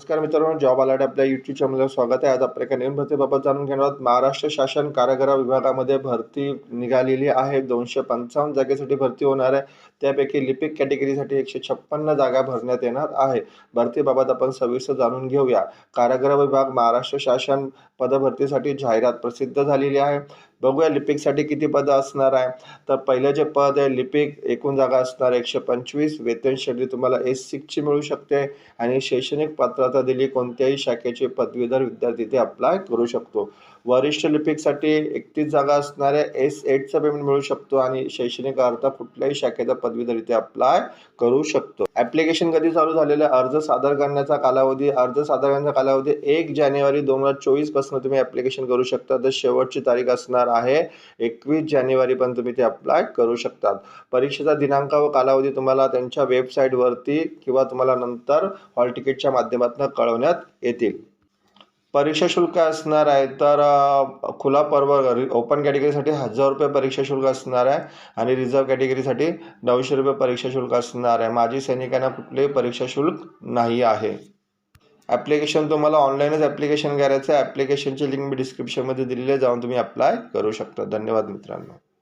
नमस्कार मित्रांनो job alert आपल्या युट्यूब चॅनलला स्वागत आहे. आज आपण एका नवीन भरतीबाबत जाणून घेणार आहोत. महाराष्ट्र शासन कारागृह विभागामध्ये भरती निघालेली आहे. दोनशे पंचावन्न जागेसाठी भरती होणार आहे. त्यापैकी लिपिक कॅटेगरीसाठी एकशे छप्पन्न जागा भरण्यात येणार आहे. भरतीबाबत आपण सविस्तर जाणून घेऊया. कारागृह विभाग महाराष्ट्र शासन पदभरतीसाठी जाहिरात प्रसिद्ध झालेली आहे. बघूया लिपिकसाठी किती पदं असणार आहे. तर पहिलं जे पद आहे लिपिक एकूण जागा असणार एकशे पंचवीस. वेतन श्रेणी तुम्हाला एस सिक्सची मिळू शकते. आणि शैक्षणिक पात्रता दिली कोणत्याही शाखेचे पदवीधर विद्यार्थी ते अप्लाय करू शकतो. वरिष्ठ लिपिकसाठी एकतीस जागा असणाऱ्या एस एटचा पेमेंट मिळू शकतो आणि शैक्षणिक अर्थ कुठल्याही शाखेचा पदवीधर इथे अप्लाय करू शकतो. ॲप्लिकेशन कधी चालू झालेलं आहे? अर्ज सादर करण्याचा कालावधी अर्ज सादर करण्याचा कालावधी एक जानेवारी दोन हजार चोवीसपासून तुम्ही ॲप्लिकेशन करू शकता. तर शेवटची तारीख असणार आहे. एकवीस जानेवारी पण तुम्ही ते अप्लाय करू शकतात. परीक्षेचा दिनांक व कालावधी तुम्हाला त्यांच्या वेबसाईटवरती किंवा तुम्हाला नंतर हॉल तिकीटच्या माध्यमातून कळवण्यात येतील. परीक्षा शुल्क असणार आहे तर खुला पर्व ओपन कॅटेगरीसाठी हजार रुपये परीक्षा शुल्क असणार आहे आणि रिझर्व कॅटेगरीसाठी नऊशे रुपये परीक्षा शुल्क असणार आहे. माजी सैनिकांना कुठलेही परीक्षा शुल्क नाही आहे. ॲप्लिकेशन तुम्हाला ऑनलाईनच ॲप्लिकेशन करायचं आहे ॲप्लिकेशनची लिंक मी डिस्क्रिप्शनमध्ये दिलेली आहे. जाऊन तुम्ही अप्लाय करू शकता. धन्यवाद मित्रांनो.